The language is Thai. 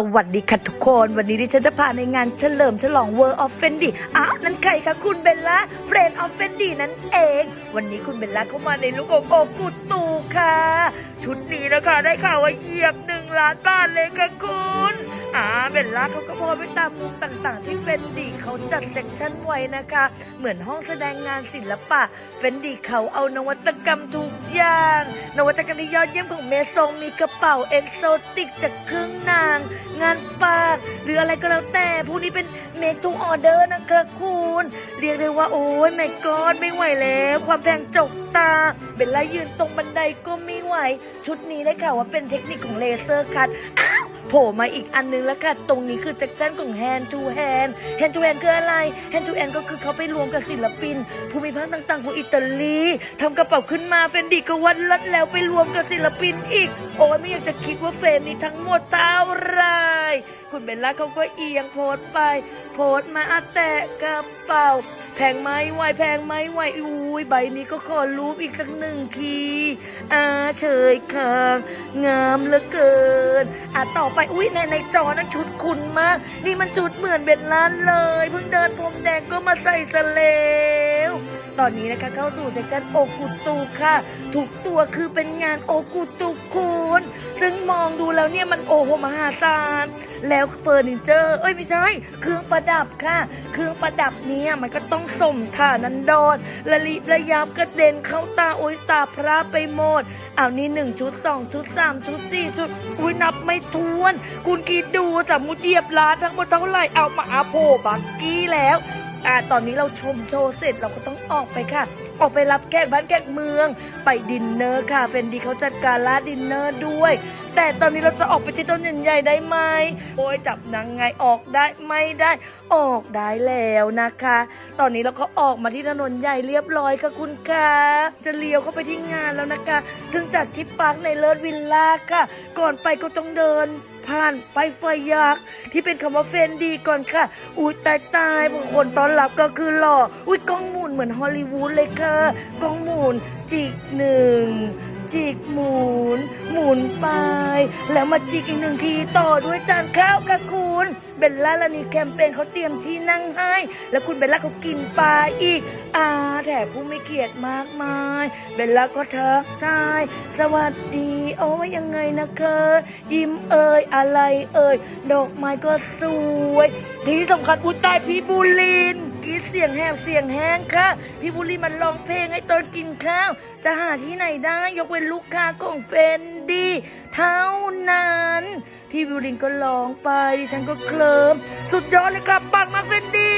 สวัสดีค่ะทุกคน วันนี้ดิฉันจะพาในงานเฉลิมฉลอง World of Fendi อ้าวนั่นใครคะคุณเบลล่า Friend of Fendi นั่นเอง วันนี้คุณเบลล่าเข้ามาในลุคของโอกุตูค่ะ ชุดนี้นะคะได้ข่าวว่าเหยียบหนึ่งล้านบาทเลยค่ะคุณ อ่าเบลล่าเขาก็พอไปตามมุมต่างๆ ที่เฟนดีเขาจัดเซกชันไว้นะคะ เหมือนห้องแสดงงานศิลปะ เฟนดีเขาเอานวัตกรรมทุกอย่าง นวัตกรรมที่ยอดเยี่ยมของเมซงมีกระเป๋าเอ็กโซติกจากเครื่องนาง งานปาก หรืออะไรก็แล้วแต่พวกนี้เป็นเมคทูออเดอร์นะคะคุณเรียกได้ว่าโอ้ยแม่กอนไม่ไหวแล้ว ความแพงจกตาเบลล่ายืนตรงบันไดก็ไม่ไหว ชุดนี้ได้ข่าวว่าเป็นเทคนิคของเลเซอร์คัตอ้า โผล่มาอีกอันนึงแล้วค่ะตรงนี้คือเซ็กชันของ hand to hand hand to hand คืออะไร hand to hand ก็คือเขาไปรวมกับศิลปิน ภูมิภาคต่างๆของอิตาลีทำกระเป๋าขึ้นมาเฟนดิก็วัดลัดแล้วไปรวมกับศิลปินอีก โอ้ยไม่อยากจะคิดว่าเฟรมนี้ทั้งหมดเท่าไรคุณเบลล่าเขาก็เอียงโพสไป โพสมาอะแตะกระเป๋าแพงไหมไหวแพงไหมไหวอุ้ยใบนี้ก็ขอรูปอีกสักหนึ่งที อาเฉยคางงามเหลือเกิน อะต่อไปอุ้ยในในจอนั้นชุดคุณมาก นี่มันชุดเหมือนเบลล่าเลย เพิ่งเดินพรมแดงก็มาใส่สเลว ตอนนี้นะคะเข้าสู่เซกชันโอกุตูค่ะทุกตัวคือเป็นงานโอกุตุคุณซึ่งมองดูแล้วเนี่ยมันโอโหมหาศาลแล้วเฟอร์นิเจอร์ เอ้ยไม่ใช่ เครื่องประดับค่ะ เครื่องประดับเนี้มันก็ต้องสมฐานันดรละลิระยับกระเด็นเข้าตาโอ้ยตาพระไปหมดเอานี่หนึ่งชุดสองชุดสามชุดสี่ชุด อุ้ยนับไม่ถ้วน คุณคิดดูสมมุติเยียบล้านทั้งหมดเท่าไหร่เอามาอาโผบักกี้แล้ว อ่าตอนนี้เราชมโชว์เสร็จเราก็ต้องออกไปค่ะ ออกไปรับแขกบ้านแขกเมือง ไปดินเนอร์ค่ะเฟนดีเขาจัดการร้านดินเนอร์ด้วย แต่ตอนนี้เราจะออกไปที่ต้นใหญ่ๆได้ไหมโอ้ยจับนางไงออกได้ไม่ได้ ออกได้แล้วนะคะ ตอนนี้เราก็ออกมาที่ถนนใหญ่เรียบร้อยค่ะคุณคะจะเลี้ยวเข้าไปที่งานแล้วนะคะ ซึ่งจัดที่ปาร์คในเลิศวิลล่าค่ะ ก่อนไปก็ต้องเดิน ผ่านไปไฟยักษ์ที่เป็นคำว่าเฟนดีก่อนค่ะ อุ้ยตายตายบางคนตอนหลับก็คือหล่อ อุ้ยกล้องหมุนเหมือนฮอลลีวูดเลยค่ะ กล้องหมุนจิกหนึ่ง จิกหมุน หมุนไป แล้วมาจิกอีกหนึ่งทีต่อด้วยจานข้าวค่ะคุณ เบลล่าลานีแคมเปญเขาเตรียมที่นั่งให้ แล้วคุณเบลล่าเขากินปลาอีก อาแถมผู้ไม่เกียรติมากมาย เบลล่าก็ทักทาย สวัสดี โอ้ยยังไงนะเคะยิ้มเอ่ยอะไรเอ่ยดอกไม้ก็สวย ที่สำคัญอุตายพี่บูลิน ยงแหบเสียงแห้งค่ะ พี่บูลินมันร้องเพลงให้ตอนกินข้าว จะหาที่ไหนได้ ยกเว้นลูกค้าของเฟนดีเท่านั้น พี่บูลินก็ร้องไป ฉันก็เคลิมสุดยอดเลยครับปังมาเฟนดี